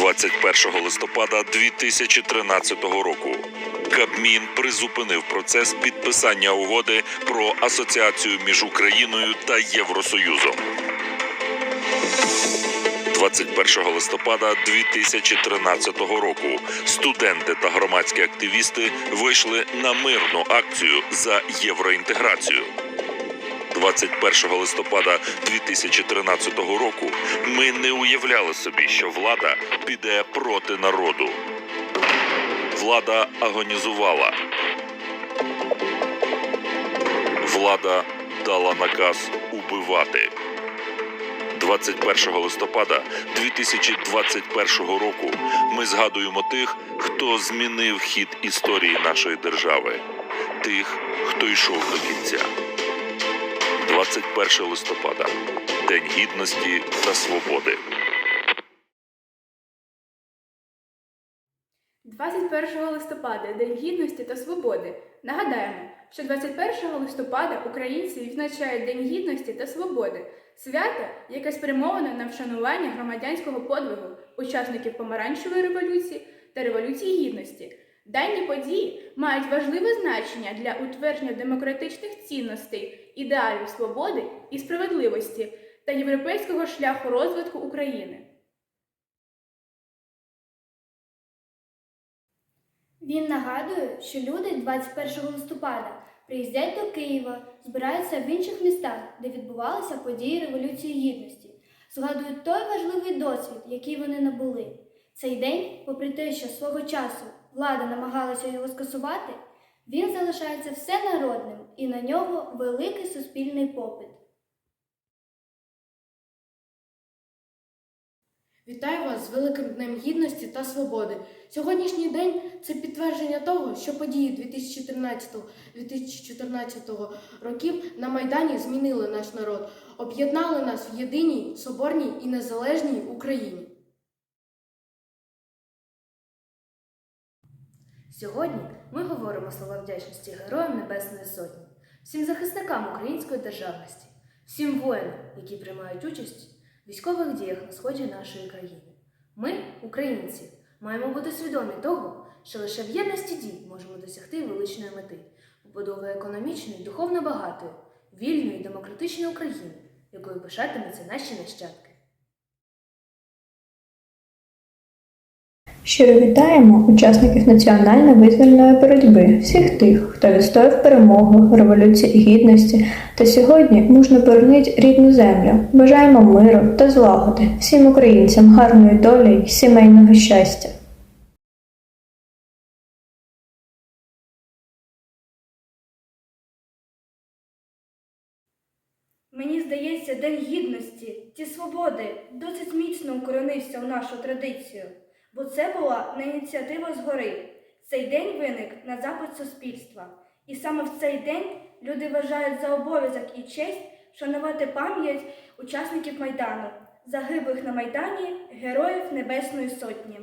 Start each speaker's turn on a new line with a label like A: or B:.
A: 21 листопада 2013 року Кабмін призупинив процес підписання угоди про асоціацію між Україною та Євросоюзом. 21 листопада 2013 року студенти та громадські активісти вийшли на мирну акцію за євроінтеграцію. 21 листопада 2013 року ми не уявляли собі, що влада піде проти народу. Влада агонізувала. Влада дала наказ убивати. 21 листопада 2021 року ми згадуємо тих, хто змінив хід історії нашої держави, тих, хто йшов до кінця. 21 листопада День гідності та свободи.
B: 21 листопада День гідності та свободи. Нагадаємо, що 21 листопада українці відзначають День гідності та свободи, свято, яке спрямоване на вшанування громадянського подвигу учасників помаранчевої революції та революції гідності. Дані події мають важливе значення для утвердження демократичних цінностей, ідеалів свободи і справедливості та європейського шляху розвитку України.
C: Він нагадує, що люди 21 листопада приїздять до Києва, збираються в інших містах, де відбувалися події Революції Гідності, згадують той важливий досвід, який вони набули. Цей день, попри те, що свого часу влада намагалася його скасувати, він залишається всенародним і на нього великий суспільний попит.
D: Вітаю вас з Великим Днем Гідності та Свободи. Сьогоднішній день це підтвердження того, що події 2013-2014 років на Майдані змінили наш народ, об'єднали нас в єдиній, соборній і незалежній Україні.
E: Сьогодні ми говоримо слова вдячності Героям Небесної Сотні, всім захисникам української державності, всім воїнам, які приймають участь в військових діях на сході нашої країни. Ми, українці, маємо бути свідомі того, що лише в єдності дій можемо досягти величної мети побудови економічної, духовно багатої, вільної, демократичної України, якою пишатимуться наші нащадки.
F: Щиро вітаємо учасників національно-визвольної боротьби, всіх тих, хто відстояв перемогу, революції гідності та сьогодні мужно боронить рідну землю. Бажаємо миру та злагоди всім українцям гарної долі й сімейного щастя.
C: Мені здається, День гідності ті свободи досить міцно укоренився в нашу традицію, бо це була не ініціатива згори. Цей день виник на запит суспільства. І саме в цей день люди вважають за обов'язок і честь вшанувати пам'ять учасників Майдану, загиблих на Майдані Героїв Небесної Сотні.